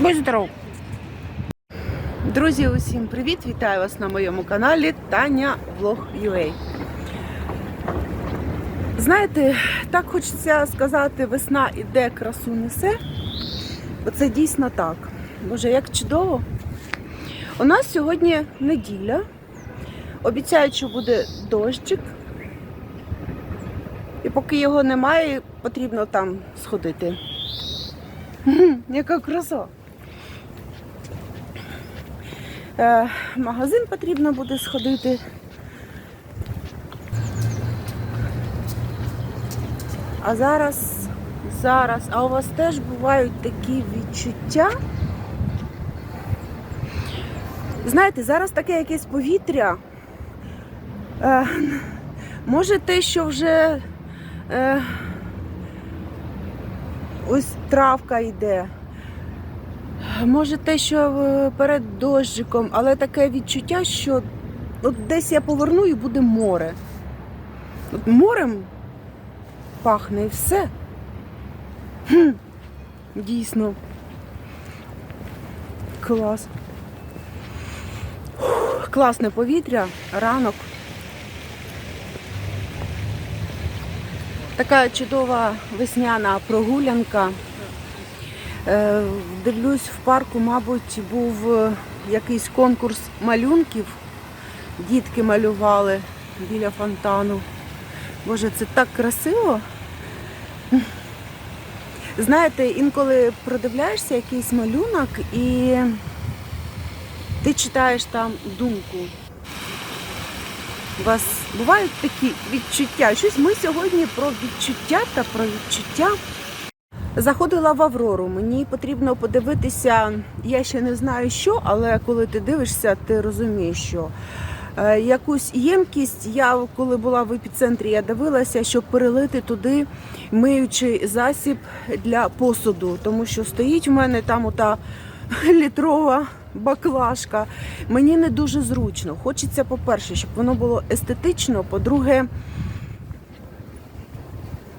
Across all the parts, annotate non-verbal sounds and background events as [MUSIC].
Будь здоров! Друзі, усім привіт! Вітаю вас на моєму каналі Таня Влог UA. Знаєте, так хочеться сказати, весна іде, красу несе, бо це дійсно так. Боже, як чудово. У нас сьогодні неділя. Обіцяють, що буде дощик. І поки його немає, потрібно там сходити. Яка краса. Е, магазин потрібно буде сходити. А зараз, зараз, а у вас теж бувають такі відчуття. Знаєте, зараз таке якесь повітря. Е, може те, що вже е, ось травка йде. Може те, що е, перед дощиком, але таке відчуття, що от десь я поверну і буде море. От морем пахне і все. Хм, дійсно. Клас. Фух, Класне повітря, ранок. Така чудова весняна прогулянка. Е, Дивлюсь, в парку, мабуть, був е, якийсь конкурс малюнків. Дітки малювали біля фонтану. Боже, це так красиво. Знаєте, інколи продивляєшся якийсь малюнок і ти читаєш там думку. У вас бувають такі відчуття? Щось ми сьогодні про відчуття та про відчуття. Заходила в Аврору. Мені потрібно подивитися, я ще не знаю що, але коли ти дивишся, ти розумієш, що Е, якусь ємкість. Я коли була в епіцентрі, я дивилася, щоб перелити туди миючий засіб для посуду, тому що стоїть у мене там ота [LAUGHS] літрова баклажка. Мені не дуже зручно. Хочеться, по-перше, щоб воно було естетично, по-друге,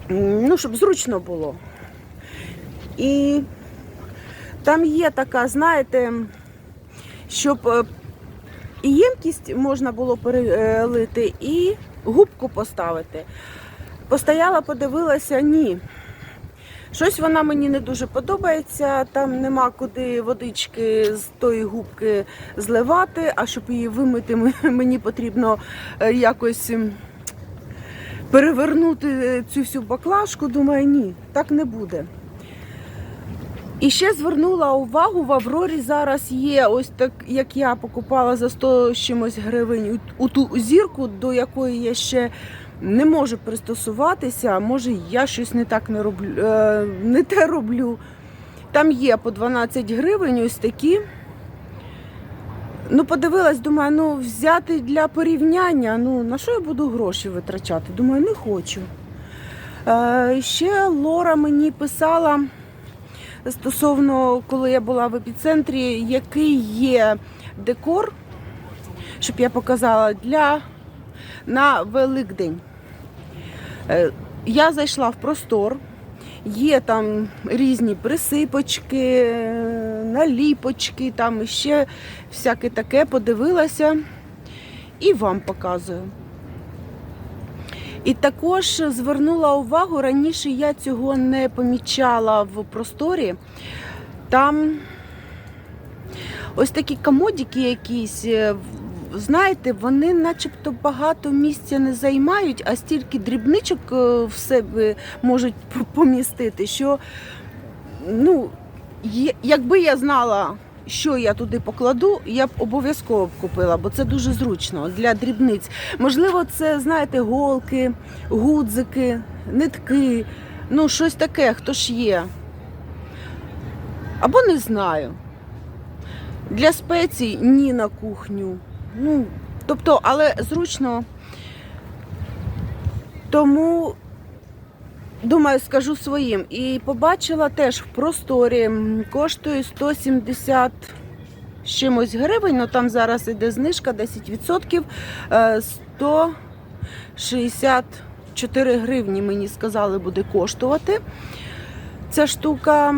ну, щоб зручно було. І там є така, знаєте, щоб е, і ємкість можна було перелити, і губку поставити. Постояла, подивилася, ні. Щось вона мені не дуже подобається, там нема куди водички з тої губки зливати, а щоб її вимити, [LAUGHS] мені потрібно е, якось перевернути цю всю баклажку. Думаю, ні, так не буде. І ще звернула увагу, в Аврорі зараз є ось так, як я покупала за 100 з чимось гривень у ту зірку, до якої я ще не можу пристосуватися. Може, я щось не так не роблю, е, не те роблю. Там є по 12 гривень ось такі. Ну, подивилась, думаю, ну взяти для порівняння. Ну, на що я буду гроші витрачати? Думаю, не хочу. Е, ще Лора мені писала стосовно, коли я була в епіцентрі, який є декор, щоб я показала для на Великдень. Е, Я зайшла в простор, є там різні присипочки, е, наліпочки, там ще всяке таке, подивилася і вам показую. І також звернула увагу, раніше я цього не помічала в просторі. Там ось такі комодики якісь, е, знаєте, вони начебто багато місця не займають, а стільки дрібничок е, в себе можуть помістити, що ну, якби я знала, що я туди покладу, я б обов'язково купила, бо це дуже зручно для дрібниць. Можливо, це, знаєте, голки, гудзики, нитки, ну, щось таке, хто ж є. Або не знаю. Для спецій ні на кухню. Ну, тобто, але зручно. Тому, думаю, скажу своїм. І побачила теж в просторі, коштує 170 з чимось гривень, ну там зараз іде знижка 10%, е, 164 гривні, мені сказали, буде коштувати ця штука.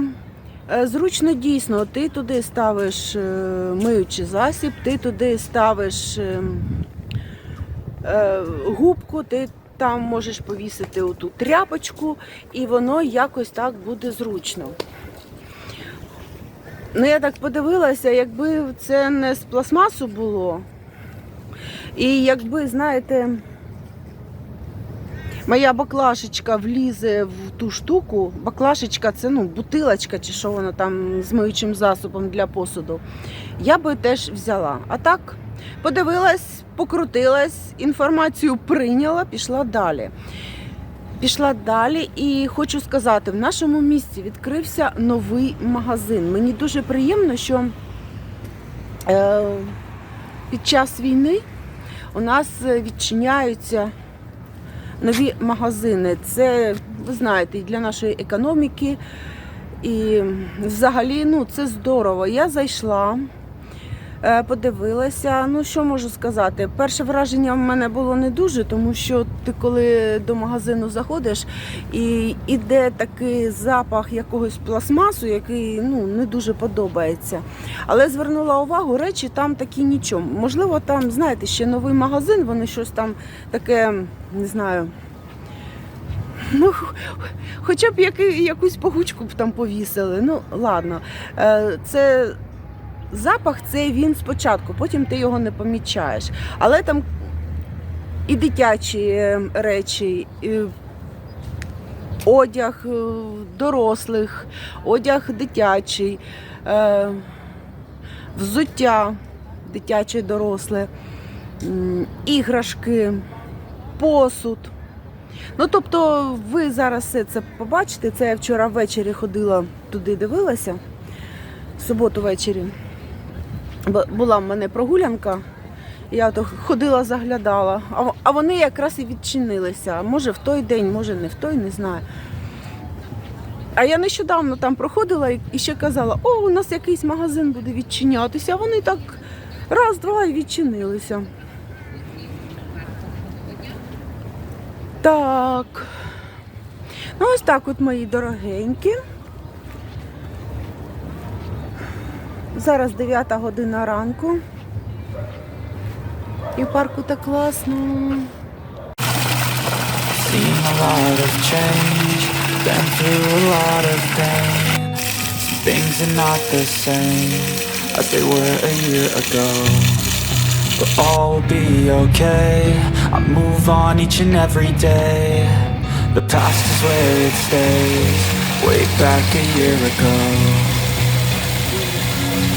Е, Зручно дійсно, ти туди ставиш е, миючий засіб, ти туди ставиш е, е, губку, ти там можеш повісити оту тряпочку, і воно якось так буде зручно. Ну, я так подивилася, якби це не з пластмасу було, і якби, знаєте, моя баклашечка влізе в ту штуку. Баклашечка це ну, бутилочка чи що воно там з миючим засобом для посуду. Я би теж взяла. А так, подивилась, покрутилась, інформацію прийняла, пішла далі. Пішла далі і хочу сказати, в нашому місті відкрився новий магазин. Мені дуже приємно, що е, під час війни у нас відчиняються нові магазини. Це, ви знаєте, і для нашої економіки. І взагалі ну, це здорово. Я зайшла, подивилася. Ну, що можу сказати? Перше враження в мене було не дуже, тому що ти коли до магазину заходиш і іде такий запах якогось пластмасу, який ну, не дуже подобається. Але звернула увагу, речі там такі нічого. Можливо, там, знаєте, ще новий магазин, вони щось там таке, не знаю. Ну, хоча б якусь погучку б там повісили. Ну, ладно. Е, Це запах, це він спочатку, потім ти його не помічаєш. Але там і дитячі е, речі, і одяг е, дорослих, одяг дитячий, е, взуття дитяче, доросле, іграшки, посуд. Ну, тобто, ви зараз все це побачите. Це я вчора ввечері ходила туди, дивилася. В суботу ввечері була в мене прогулянка. Я то ходила, заглядала, а вони якраз і відчинилися. Може в той день, може не в той, не знаю. А я нещодавно там проходила і- ще казала, о, у нас якийсь магазин буде відчинятися. А вони так раз-два і відчинилися. Так. Ну, ось так от мої дорогенькі. Зараз 9 година ранку. І в парку так класно. Things are not the same as they were a year ago. But all will be okay. I move on each and every day. The past is where it stays, way back a year ago.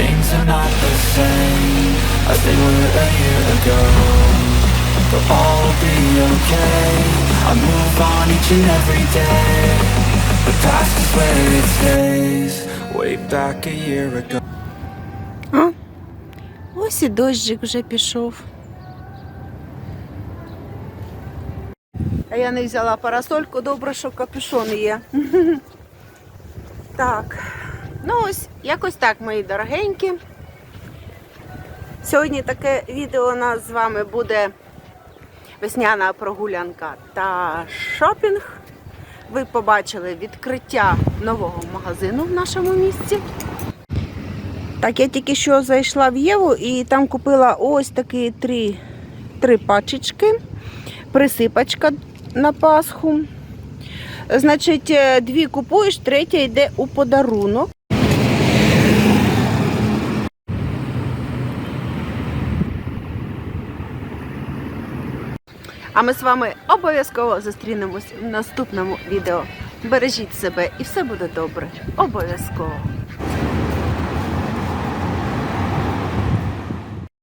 Things are not the same as they were a year ago. But all will be okay. I move on each and every day. The past is where it stays. Way back a year ago. Ось і дощик вже пішов. А я не взяла парасольку, добре, що капюшон є. Так. Ну ось, якось так, мої дорогенькі. Сьогодні таке відео у нас з вами буде весняна прогулянка та шопінг. Ви побачили відкриття нового магазину в нашому місті. Так, я тільки що зайшла в Єву і там купила ось такі три, три пачечки, присипачка на Пасху. Значить, е, дві купуєш, третя йде у подарунок. А ми з вами обов'язково зустрінемось в наступному відео. Бережіть себе і все буде добре. Обов'язково.